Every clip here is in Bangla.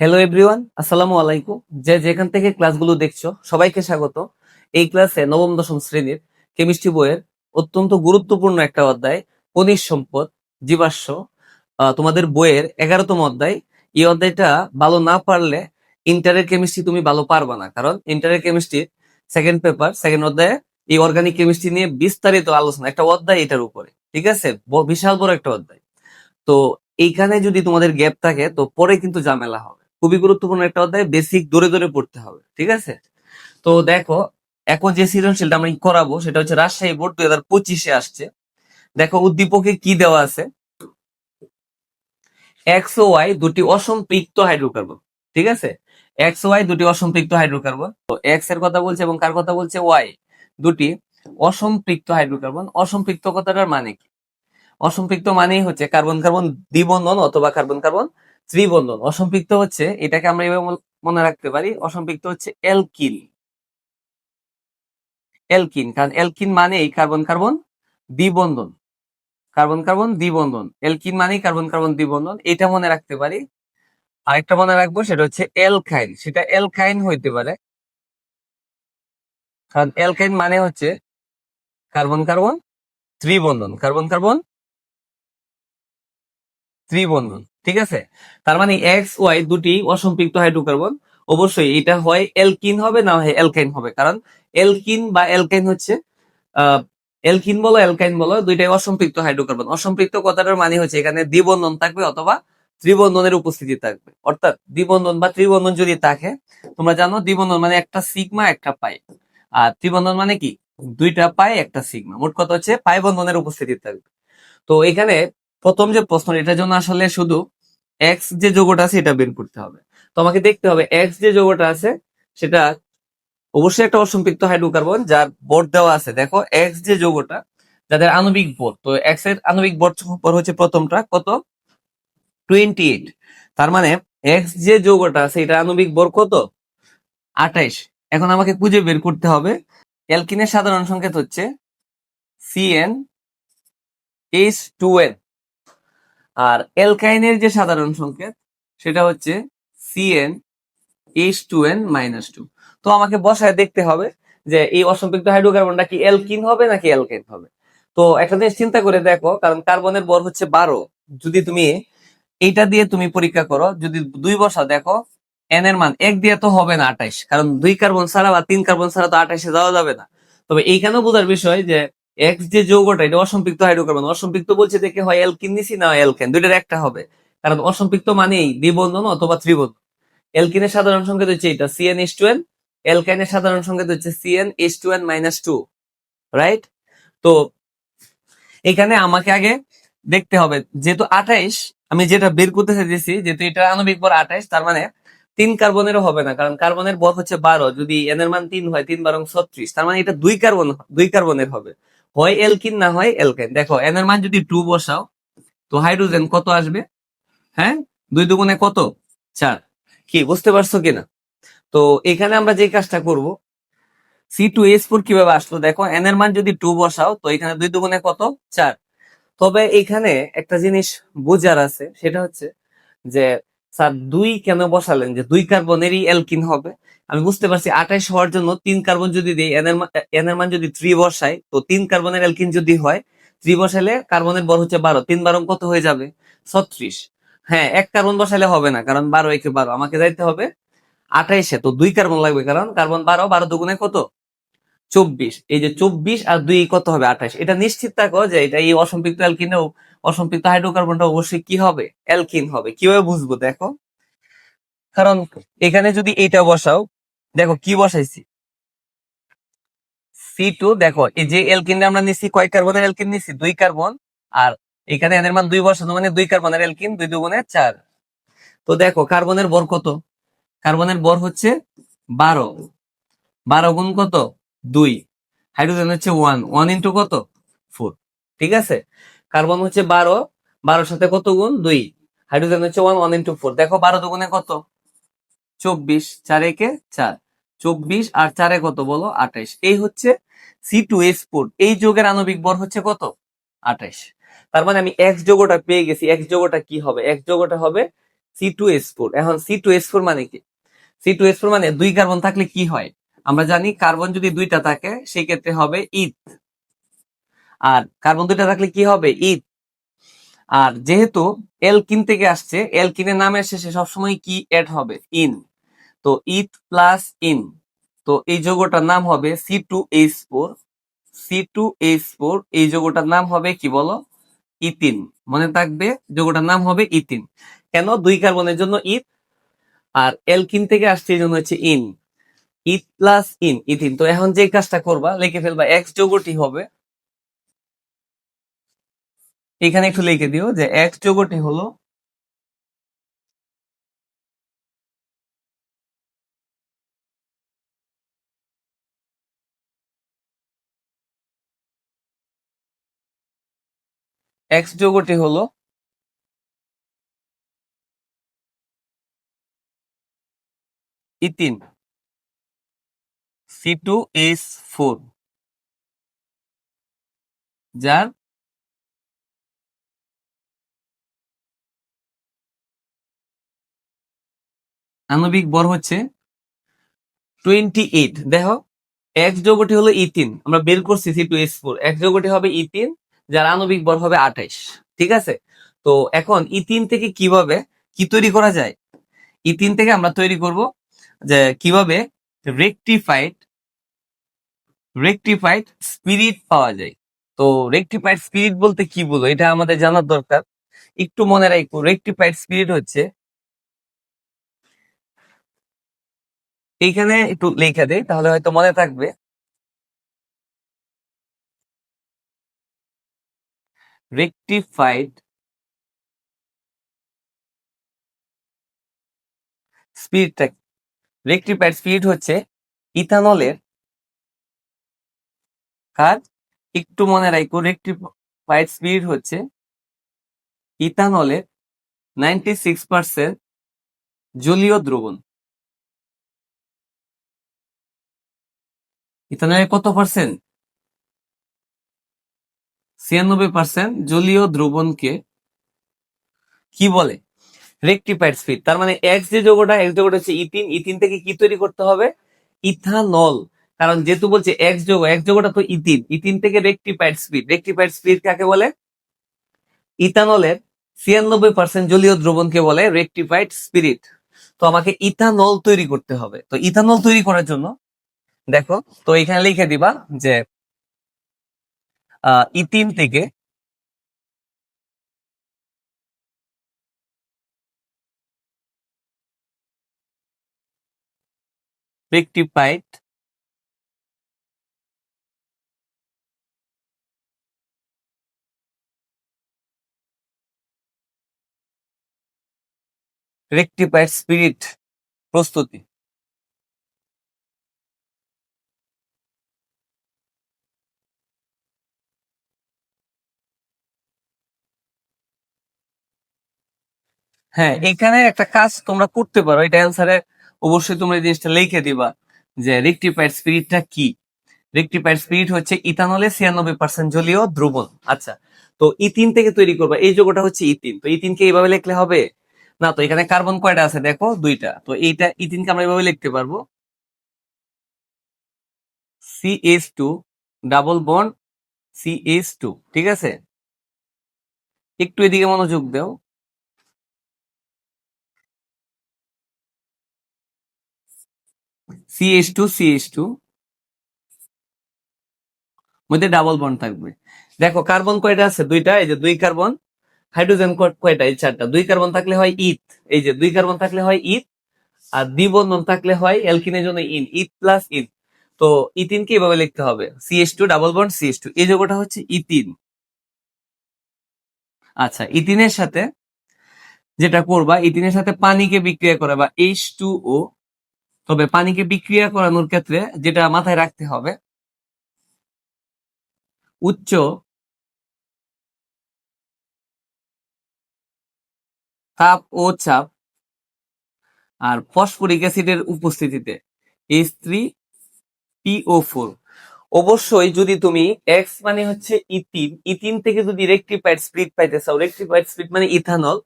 হ্যালো এভরিওয়ান আসসালামু আলাইকুম যে যেখান থেকে ক্লাসগুলো দেখছ, সবাইকে স্বাগত। এই ক্লাসে নবম, দশম শ্রেণির কেমিস্ট্রি বইয়ের অত্যন্ত গুরুত্বপূর্ণ একটা অধ্যায়, খনিজ সম্পদ, জীবাশ্ম তোমাদের বইয়ের এগারোতম অধ্যায়। এই অধ্যায়টা ভালো না পারলে ইন্টারের কেমিস্ট্রি তুমি ভালো পারবা না, কারণ ইন্টারের কেমিস্ট্রি সেকেন্ড পেপার সেকেন্ড অধ্যায়ে এই অর্গানিক কেমিস্ট্রি নিয়ে বিস্তারিত আলোচনা, একটা অধ্যায় এটার উপরে, ঠিক আছে? বিশাল বড় একটা অধ্যায়। তো এইখানে যদি তোমাদের গ্যাপ থাকে, তো পরে কিন্তু ঝামেলা হবে। খুবই গুরুত্বপূর্ণ একটা অধ্যায় বেসিক দূরে দূরে পড়তে হবে, ঠিক আছে? তো দেখো, এখন যে সৃজনশীলটা আমরা করাবো সেটা হচ্ছে রাজশাহী বোর্ড দুই হাজার পঁচিশে আসছে। দেখো, উদ্দীপকে কি দেওয়া আছে? এক্স ও ওয়াই দুটি অসম্পৃক্ত হাইড্রোকার্বন, ঠিক আছে? এক্স ওয়াই দুটি অসম্পৃক্ত হাইড্রোকার্বন। তো এক্সের কথা বলছে এবং কার কথা বলছে? ওয়াই দুটি অসম্পৃক্ত হাইড্রোকার্বন। অসম্পৃক্ত কথাটার মানে কি? অসম্পৃক্ত মানেই হচ্ছে কার্বন কার্বন দ্বিবন্ধন অথবা কার্বন কার্বন ত্রিবন্ধন। অসম্পৃক্ত হচ্ছে, এটাকে আমরা এভাবে মনে রাখতে পারি, অসম্পৃক্ত হচ্ছে এলকিন এলকিন কারণ এলকিন মানেই কার্বন কার্বন দ্বিবন্ধন। কার্বন কার্বন দ্বিবন্ধন। এলকিন মানেই কার্বন কার্বন দ্বিবন্ধন, এটা মনে রাখতে পারি। আরেকটা মনে রাখব, সেটা হচ্ছে এলকাইন সেটা এলকাইন হইতে পারে। কারণ এলকাইন মানে হচ্ছে কার্বন কার্বন ত্রিবন্ধন। কার্বন কার্বন ত্রিবন্ধন। ঠিক আছে? তার মানে এক্স ওয়াই দুটি অসম্পৃক্ত হাইড্রোকার্বন অবশ্যই এটা হয় এলকিন হবে না হয় এলকাইন হবে। কারণ এলকিন বা এলকাইন হচ্ছে এলকিন বলো এলকাইন বলো, দুইটাই অসম্পৃক্ত হাইড্রোকার্বন অসম্পৃক্ত কথাটার মানে হচ্ছে এখানে দ্বিবন্ধন থাকবে অথবা ত্রিবন্ধনের উপস্থিতি থাকবে। অর্থাৎ দ্বিবন্ধন বা ত্রিবন্ধন যদি থাকে, তোমরা জানো দ্বিবন্ধন মানে একটা সিগমা একটা পাই আর ত্রিবন্ধন মানে কি? দুইটা পাই একটা সিগমা মোট কথা হচ্ছে পাই বন্ধনের উপস্থিতি থাকবে। তো এখানে প্রথম যে প্রশ্ন, এটার জন্য আসলে শুধু এক্স যে যোগটা আছে এটা বের করতে হবে। তো আমাকে দেখতে হবে এক্স যে যোগটা আছে সেটা অবশ্যই একটা অসম্পৃক্ত হাইড্রোকার্বন যার বোর্ড দেওয়া আছে। দেখো এক্স যে যৌগটা যাদের আণবিক ভর তো এক্সের আণবিক ভর ভর হচ্ছে প্রথমটা কত? টোয়েন্টি এইট তার মানে এক্স যে যৌগটা আছে এটা আণবিক ভর কত? আঠাইশ। এখন আমাকে খুঁজে বের করতে হবে। অ্যালকিনের সাধারণ সংকেত হচ্ছে সিএন এইচ টু এন আর অ্যালকাইনের যে সাধারণ সংকেত, সেটা হচ্ছে CN H two N minus two তো আমাকে বসায় দেখতে হবে যে এই অসম্পৃক্ত হাইড্রোকার্বনটা কি অ্যালকিন হবে নাকি অ্যালকেন হবে? তো একটা জিনিস চিন্তা করে দেখো, কারণ কার্বনের বর হচ্ছে বারো। যদি তুমি এইটা দিয়ে তুমি পরীক্ষা করো, যদি দুই বসা দেখো এন এর মান এক দিয়ে তো হবে না আঠাইশ। কারণ দুই কার্বন ছাড়া বা তিন কার্বন ছাড়া তো আঠাইশে যাওয়া যাবে না। তবে এইখানেও বোঝার বিষয় যে এক্স যে যৌগটা, এটা অসম্পৃক্ত হাইড্রোকার্বন অসম্পৃক্ত বলছে দেখে হয় অ্যালকিন নিছি না অ্যালকেন দুইটার একটা হবে। কারণ অসম্পৃক্ত মানেই দ্বিবন্ধন অথবা ত্রিবন্ধন। অ্যালকিনের সাধারণ সংকেত হচ্ছে এটা সিএন এইচ টু এন অ্যালকাইনের সাধারণ সংকেত হচ্ছে CN H two N minus two right তো এখানে আমাকে আগে দেখতে হবে, যেহেতু আঠাইশ, আমি যেটা বের করতে চাইতেছি, যেহেতু এটা আণবিক বর আঠাইশ, তার মানে তিন কার্বনেরও হবে না। কারণ কার্বনের বর হচ্ছে বারো, যদি এনের মান তিন হয়, তিন বারং ছত্রিশ, তার মানে এটা দুই কার্বন, দুই কার্বনের হবে। হয় এলকিন না হয় এলকেন দেখো এন এর মান যদি টু বসাও, তো হাইড্রোজেন কত আসবে? হ্যাঁ? দুই দুগুণে কত? চার। কি, বুঝতে পারছ কিনা? তো এখানে আমরা যে কাজটা করব সি টু এস ফোর কীভাবে আসলো? দেখো এন এর মান যদি টু বসাও, তো এখানে দুই দুগুণে কত? চার। তবে এখানে একটা জিনিস বোঝার আছে, সেটা হচ্ছে যে, স্যার দুই কেন বসালেন? যে দুই কার্বনেরই এলকিন হবে। আমি বুঝতে পারছি আঠাইশ হওয়ার জন্য তিন কার্বন যদি দিই, এন এর মা- এন এর মান যদি থ্রি বসায় তো তিন কার্বনের অ্যালকিন যদি হয় থ্রি বসালে কার্বনের বর হচ্ছে বারো, তিন বারং কত হয়ে যাবে? ছত্রিশ। হ্যাঁ এক কার্বন বসালে হবে না, কারণ বারো একে বারো, আমাকে যাইতে হবে আঠাইশে, তো দুই কার্বন লাগবে, কারণ কার্বন বারো বারো দুগুণে কত? চব্বিশ। এই যে চব্বিশ আর দুই কত হবে? আঠাইশ। এটা নিশ্চিত থাকো যে এটা এই অসম্পৃক্ত অ্যালকিনেও, অসম্পৃক্ত হাইড্রোকার্বনটা অবশ্যই কি হবে? অ্যালকিন হবে। কীভাবে বুঝব, দেখো? কারণ এখানে যদি এইটা বসাও দেখো কি বসাইছি? সি টু দেখো, এই যে অ্যালকিন আমরা নিছি, কয় কার্বনের এলকিন নিছি? দুই কার্বন, আর এখানে এনের মান দুই বসানো মানে দুই কার্বনের এলকিন দুই দুগুণে চার। তো দেখো, কার্বনের বর কত? কার্বনের বর হচ্ছে বারো। বারো গুণ কত? দুই। হাইড্রোজেন হচ্ছে ওয়ান ওয়ান ইন্টু কত? ফোর ঠিক আছে? কার্বন হচ্ছে বারো। বারোর সাথে কত গুণ? দুই। হাইড্রোজেন হচ্ছে ওয়ান ওয়ান ইন্টু ফোর দেখো, বারো দুগুণে কত? চব্বিশ। চার একে চার। চব্বিশ আর চারে কত বলো? আঠাইশ। এই হচ্ছে সি টু এস ফোর এই যোগের আণবিক বর হচ্ছে কত? আঠাইশ। তার মানে আমি এক্স যোগটা পেয়ে গেছি। এক্স যোগটা কি হবে? এক্স যোগটা হবে সি টু এস ফোর এখন সি টু এস ফোর মানে কি? সি টু এস ফোর মানে দুই কার্বন থাকলে কি হয়? আমরা জানি কার্বন যদি দুইটা থাকে, সেই ক্ষেত্রে হবে ইথ আর কার্বন দুইটা থাকলে কি হবে? ইথ আর যেহেতু এলকিন থেকে আসছে এলকিনের নামের শেষে সবসময় কি এড হবে? ইন তো ইথ প্লাস ইন তো এই যৌগটার নাম হবে C two H four C two H four এই যৌগটার নাম হবে কি বলো? ইথিন মনে থাকবে যৌগটার নাম হবে ইথিন কেন? দুই কার্বনের জন্য ইথ আর এলকিন থেকে আসছে এই জন্য হচ্ছে ene eth plus ene ethene তো এখন যে কাজটা করবা, লিখে ফেলবা এক্স যৌগটি হবে, এখানে একটু লিখে দিও যে এক্স যৌগটি হলো এক্স যৌগটি হলো ethene. C two S four যার আণবিক ভর হচ্ছে টোয়েন্টি এইট দেখো এক্স যৌগটি হলো ইথিন। আমরা বের করছি C two S four X যৌগটি হবে ইথিন। যার আণবিক ভর হবে আঠাইশ, ঠিক আছে? তো এখন ইথিন থেকে কীভাবে কি তৈরি করা যায়? ইথিন থেকে আমরা তৈরি করব যে কীভাবে রেকটিফাইড রেকটিফাইড স্পিরিট পাওয়া যায়। তো রেকটিফাইড স্পিরিট বলতে কি বলব এটা আমাদের জানার দরকার। একটু মনে রাখব রেকটিফাইড স্পিরিট হচ্ছে এইখানে একটু লেখা দেয় তাহলে হয়তো মনে থাকবে। রেকটিফাইড স্পিরিটটা রেকটিফাইড স্পিরিট হচ্ছে ইথানলের কাজ একটু মনে রাখো রেকটিফাইড স্পিরিট হচ্ছে ইথানলের নাইনটি সিক্স পার্সেন্ট জলীয় দ্রবণ। ইথানলের কত পার্সেন্ট ছিয়ানব্বই পার্সেন্ট জলীয় দ্রবণকে কি বলে? রেকটিফাইড স্পিড তার মানে এক্স যে যৌগটা এক্স যৌগটা হচ্ছে ইথিন। ইথিন থেকে কি তৈরি করতে হবে? ইথানল। কারণ যেহেতু বলছে এক্স যৌগ এক্স যৌগটা তো ইথিন। ইথিন থেকে রেকটিফাইড স্পিড রেকটিফাইড স্পিড কাকে বলে? ইথানলের ছিয়ানব্বই পার্সেন্ট জলীয় দ্রবণকে বলে রেকটিফাইড স্পিরিট তো আমাকে ইথানল তৈরি করতে হবে। তো ইথানল তৈরি করার জন্য, দেখো, তো এখানে লিখে দিবা যে ইথিন থেকে রেকটিফাইড রেকটিফাইড স্পিরিট প্রস্তুতি। হ্যাঁ এখানে একটা কাজ তোমরা করতে পারো। এটা অ্যান্সারে অবশ্যই তোমরা এই জিনিসটা লিখে দিবা যে রেকটিফাইড স্পিরিটটা কি? রেকটিফাইড স্পিরিট হচ্ছে ইথানলে ছিয়ানব্বই পার্সেন্ট জলীয় দ্রবণ। আচ্ছা তো ইথিন থেকে তৈরি করবা। এই যোগটা হচ্ছে ইথিন তো ইথিনকে এইভাবে লিখলে হবে? না তো এখানে কার্বন কয়টা আছে দেখো? দুইটা। তো এইটা ইথিনকে আমরা এইভাবে লিখতে পারব। H two double bond H two ঠিক আছে? একটু এদিকে মনোযোগ দাও। সিএইচ টু সিএইচ টু মধ্যে ডাবল বন্ড থাকবে। দেখো কার্বন কয়টা আছে? দুইটা, এই যে দুই কার্বন হাইড্রোজেন কয়টা? এই চারটা। দুই কার্বন থাকলে হয় ইথ এই যে দুই কার্বন থাকলে হয় ইথ আর দ্বিবন্ধন থাকলে হয় অ্যালকিনের জন্য ইন ইথ প্লাস ইথ তো ইথিন কে এভাবে লিখতে হবে। CS two double bond CS two এই যোগটা হচ্ছে ইথিন আচ্ছা ইথিনের সাথে যেটা করবা ইথিনের সাথে পানিকে বিক্রিয়া করে বা এইচ টু ও তবে পানিকে বিক্রিয়া করানোর ক্ষেত্রে যেটা মাথায় রাখতে হবে, উচ্চ তাপ ও চাপ আর ফসফরিক অ্যাসিডের উপস্থিতিতে এইচ থ্রি পিও ফোর অবশ্যই যদি তুমি এক্স মানে হচ্ছে ইথিন ইথিন থেকে যদি রেকটিফাইড স্পিড পাইতে চাও, রেকটিফাইড স্প্লিট মানে ইথানল,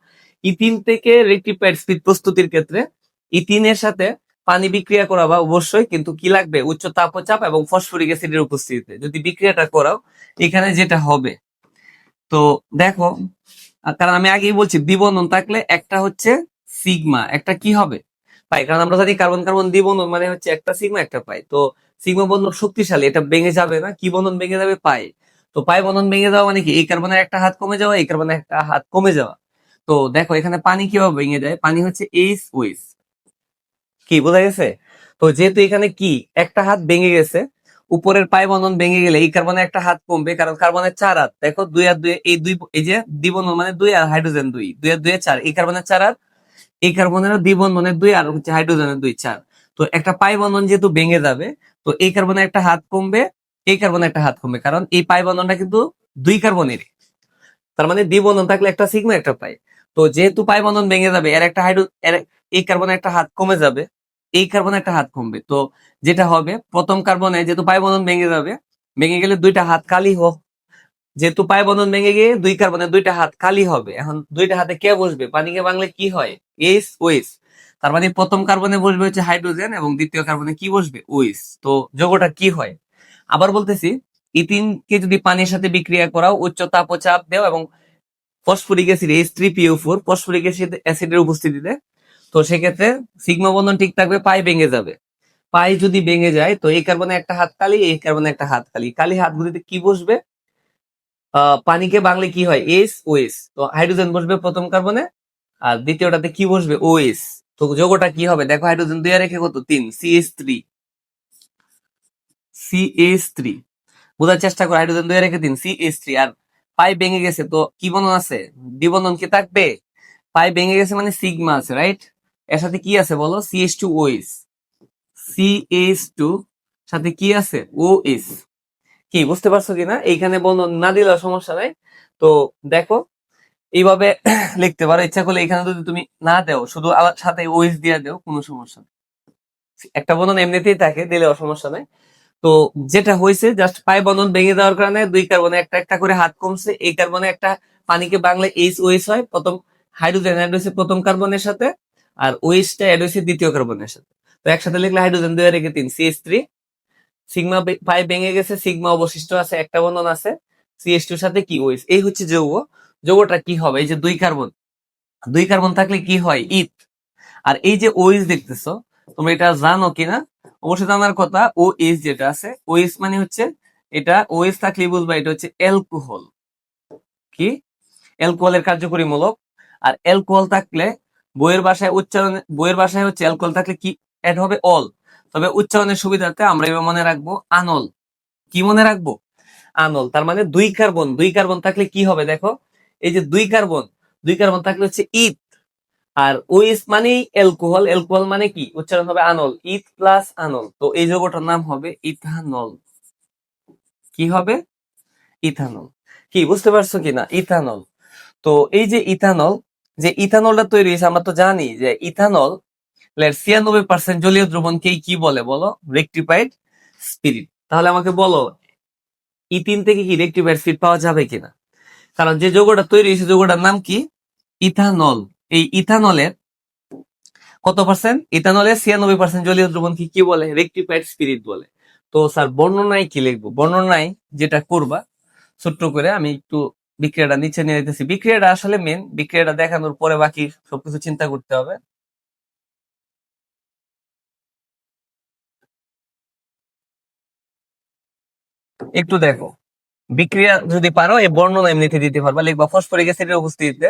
ইথিন থেকে রেক্টিফাইড স্পিড প্রস্তুতির ক্ষেত্রে ইথিনের সাথে পানি বিক্রিয়া করাবা অবশ্যই কিন্তু কি লাগবে? উচ্চ তাপচাপ এবং ফসফরিক অ্যাসিডের উপস্থিতিতে। যদি বিক্রিয়াটা করাও, এখানে যেটা হবে। তো দেখো কারণ আমি আগেই বলছি, দ্বিবন্ধন থাকলে একটা হচ্ছে সিগমা, একটা কি হবে? পাই। কারণ আমরা জানি কার্বন কার্বন দ্বিবন্ধন মানে হচ্ছে একটা সিগমা, একটা পাই। তো সিগমা বন্ধন শক্তিশালী, এটা ভেঙে যাবে না। কি বন্ধন ভেঙে যাবে? পাই। তো পাই বন্ধন ভেঙে যাওয়া মানে কি? এই কার্বনের একটা হাত কমে যাওয়া, এই কার্বনের একটা হাত কমে যাওয়া। তো দেখো, এখানে পানি কীভাবে ভেঙে যায়? পানি হচ্ছে এইচ ওইস কি বোঝা গেছে? তো যেহেতু এখানে কি? একটা হাত ভেঙে গেছে, উপরের পাই বন্ধন ভেঙে গেলে এই কার্বনে একটা হাত কমবে, কারণ কার্বনের চার হাত। দেখো, দুই আর দুই, এই দুই, এই যে দ্বিবন্ধন মানে দুই আর হাইড্রোজেন দুই দুই আর দুই চার, এই কার্বনের চার হাত এই কার্বনের দ্বিবন্ধনের দুই আর হচ্ছে হাইড্রোজেনের দুই চার। তো একটা পাই বন্ধন যেহেতু ভেঙে যাবে, তো এই কার্বনে একটা হাত কমবে, এই কার্বনে একটা হাত কমবে, কারণ এই পাই বন্ধনটা কিন্তু দুই কার্বনেরই। তার মানে দ্বিবন্ধন থাকলে একটা সিগমা একটা পাই। তো যেহেতু পাই বন্ধন ভেঙে যাবে, এর একটা হাইড্রো, এর, এই কার্বনে একটা হাত কমে যাবে এই কার্বনের একটা হাত কমবে। তো যেটা হবে, প্রথম কার্বনে যেহেতু পাই বন্ধন ভেঙে যাবে, ভেঙে গেলে দুইটা হাত খালি হোক। যেহেতু পাই বন্ধন ভেঙে গিয়ে দুই কার্বনে দুইটা হাত খালি হবে, এখন দুইটা হাতে কে বসবে? পানিকে বাংলে কি হয়? এস ওয়েস তার মানে প্রথম কার্বনে বসবে হচ্ছে হাইড্রোজেন এবং দ্বিতীয় কার্বনে কি বসবে? ওয়েস তো যোগটা কি হয়? আবার বলতেছি, ইথিনকে যদি পানির সাথে বিক্রিয়া করাও, উচ্চ তাপ ও চাপ দেও এবং phosphoric acid H three PO four phosphoric acid, অ্যাসিডের উপস্থিতিতে তো সেক্ষেত্রে সিগমা বন্ধন ঠিক থাকবে পায়ে ভেঙে যাবে। পায়ে যদি ভেঙে যায়, তো এই কার্বনে একটা হাত কালি, এই কার্বনে একটা হাত কালি। কালি হাতগুলিতে কি বসবে? পানিকে বাংলে কি হয়? এস ওএস তো হাইড্রোজেন বসবে প্রথম কার্বনে, আর দ্বিতীয়টাতে কি বসবে? ওএস তো যোগটা কি হবে? দেখো হাইড্রোজেন দুই রেখে কত? তিন। সিএস থ্রি সিএস থ্রি বোঝার চেষ্টা করো হাইড্রোজেন দুই রেখে তিন। সিএস থ্রি আর পাই ভেঙে গেছে, তো কি বন্ধন আছে? দ্বিবন্ধন কি থাকবে? পাই ভেঙে গেছে মানে সিগমা আছে রাইট এর সাথে কি আছে বলো? CS two OS CS two সাথে কি আছে? ও ওএস কি, বুঝতে পারছ কিনা? এইখানে বন্ধন না দিলে সমস্যা নাই। তো দেখো, এইভাবে লিখতে পারো। ইচ্ছা করলে এখানে যদি তুমি না দাও, শুধু সাথে ওএস দিয়ে দাও, কোনো সমস্যা নেই। একটা বন্ধন এমনিতেই থাকে, দিলেও সমস্যা নাই। তো যেটা হয়েছে জাস্ট পাই বন্ধন ভেঙে দেওয়ার কারণে দুই কার্বনে একটা একটা করে হাত কমছে। এই কার্বনে একটা পানিকে বাংলা এইচ ওএস হয়। প্রথম হাইড্রোজেন হয়েছে প্রথম কার্বনের সাথে। আর ওএসটা অ্যাড হয়েছে দ্বিতীয় কার্বনের সাথে। তো একসাথে লিখলে হাইড্রোজেন দুই রেখে তিন সিএস থ্রি সিগমা পাই ভেঙে গেছে সিগমা অবশিষ্ট আছে, একটা বন্ধন আছে। সিএস টুর সাথে কি ওএস এই হচ্ছে যৌগ। যৌগটা কি হবে? এই যে দুই কার্বন দুই কার্বন থাকলে কি হয়? ইথ আর এই যে ওএস দেখতেছো, তোমরা এটা জানো কিনা? অবশ্যই জানার কথা, ও এস যেটা আছে ওএস মানে হচ্ছে এটা ওএস থাকলে বুঝবা এটা হচ্ছে অ্যালকোহল কি? অ্যালকোহলের কার্যকরী মূলক। আর অ্যালকোহল থাকলে বইয়ের ভাষায় উচ্চারণ, বইয়ের ভাষায় হচ্ছে অ্যালকোহল থাকলে কি অ্যাড হবে? অল তবে উচ্চারণের সুবিধাতে আমরা এবার মনে রাখব আনল কি মনে রাখব? আনল তার মানে দুই কার্বন দুই কার্বন থাকলে কি হবে দেখো? এই যে দুই কার্বন দুই কার্বন থাকলে হচ্ছে ইথ আর ওএস মানেই অ্যালকোহল অ্যালকোহল মানে কি? উচ্চারণ হবে আনল ইথ প্লাস আনল তো এই যৌগটার নাম হবে ইথানল কি হবে? ইথানল কি, বুঝতে পারছ কিনা? ইথানল তো এই যে ইথানল যে ইথানলটা তৈরি হয়েছে, আমরা তো জানি যে ইথানল ছিয়ানব্বই পার্সেন্ট জলীয় দ্রবণকেই কি বলে বলো? রেক্টিফাইড স্পিরিট তাহলে আমাকে বলো ইথিন থেকে কি রেক্টিফাইড স্পিরিট পাওয়া যাবে কিনা? কারণ যে যৌগটা তৈরি হয়েছে, যৌগটার নাম কি? ইথানল। এই ইথানলের কত পার্সেন্ট ইথানলের ছিয়ানব্বই পার্সেন্ট জলীয় দ্রবণকে কি বলে? রেক্টিফাইড স্পিরিট বলে। তো স্যার, বর্ণনায় কি লিখব? বর্ণনায় যেটা করবা, ছোট্ট করে আমি একটু বিক্রিয়াটা নিচে নিয়ে যেতেছি বিক্রিয়াটা আসলে মেন বিক্রিয়াটা দেখানোর পরে বাকি সবকিছু চিন্তা করতে হবে। একটু দেখো। বিক্রিয়া যদি পারো, এই বর্ণনা এমনিতে দিতে পারবা। লিখবা ফসফরিক অ্যাসিডের উপস্থিতিতে।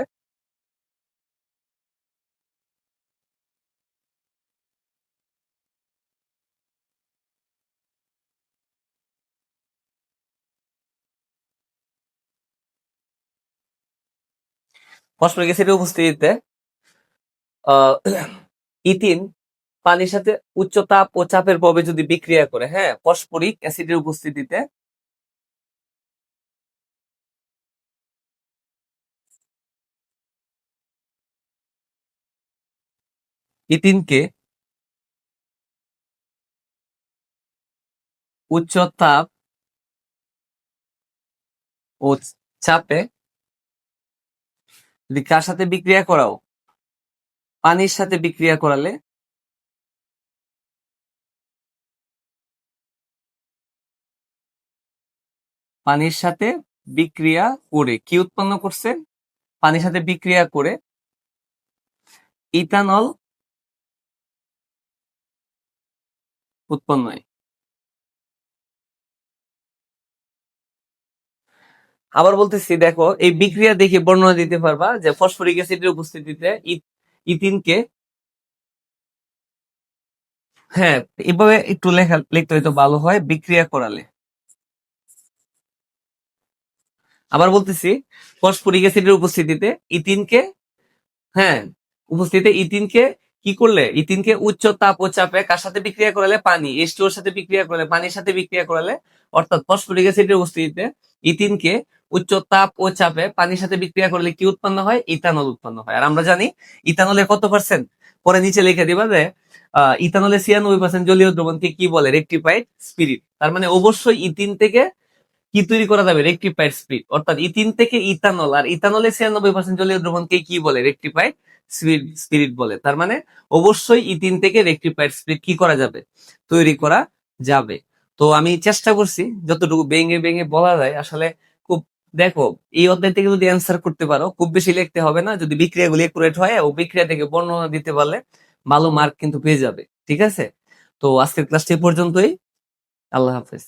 ফসফরিক উপস্থিতিতে ইথিন, পানির সাথে উচ্চ তাপ ও চাপের প্রভাবে যদি বিক্রিয়া করে হ্যাঁ ফসফরিক অ্যাসিডের উপস্থিতিতে ইথিনকে উচ্চ তাপ ও চাপে যদি কার সাথে বিক্রিয়া করাও? পানির সাথে বিক্রিয়া করালে? পানির সাথে বিক্রিয়া করে কি উৎপন্ন করছে? পানির সাথে বিক্রিয়া করে ইথানল উৎপন্ন হয়। আবার বলতেছি, দেখো, এই বিক্রিয়া দেখে বর্ণনা দিতে পারবা যে ফসফরিক অ্যাসিডের উপস্থিতিতে ইথিনকে হ্যাঁ এভাবে একটু লেখা লিখতে হয়তো ভালো হয়, বিক্রিয়া করালে। আবার বলতেছি, ফসফরিক অ্যাসিডের উপস্থিতিতে ইথিনকে হ্যাঁ উপস্থিতিতে ইথিনকে কি করলে? ইথিনকে উচ্চ তাপ ও চাপে কার সাথে বিক্রিয়া করালে? পানি এর সাথে বিক্রিয়া করালে, পানির সাথে বিক্রিয়া করালে। অর্থাৎ ফসফরিক অ্যাসিডের উপস্থিতিতে ইথিনকে উচ্চ তাপ ও চাপে পানির সাথে বিক্রিয়া করলে কি উৎপন্ন হয়? ইথানল উৎপন্ন হয়। আর আমরা জানি ইথানলের কত পার্সেন্ট পরে নিচে লিখে দিবা যে আহ, ইথানলের ছিয়ানব্বই পার্সেন্ট জলীয় দ্রবণকে কি বলে? রেকটিফাইড স্পিরিট তার মানে অবশ্যই ইথিন থেকে কি তৈরি করা যাবে? রেকটিফাইড স্পিরিট অর্থাৎ ইথিন থেকে ইথানল আর ইথানলের ছিয়ানব্বই পার্সেন্ট জলীয় দ্রবণকে কি বলে? রেকটিফাইড স্পিরিট বলে। তার মানে অবশ্যই ইথিন থেকে রেকটিফাইড স্পিরিট কি করা যাবে? তৈরি করা যাবে। তো আমি চেষ্টা করছি যতটুকু বেঙে বেঙে বলা যায় আসলে দেখো, এই অধ্যায় থেকে যদি অ্যান্সার করতে পারো, খুব বেশি লিখতে হবে না। যদি বিক্রিয়াগুলি একুরেট হয়, ও বিক্রিয়া থেকে বর্ণনা দিতে পারলে ভালো মার্ক কিন্তু পেয়ে যাবে, ঠিক আছে? তো আজকের ক্লাসটি পর্যন্তই। আল্লাহ হাফেজ।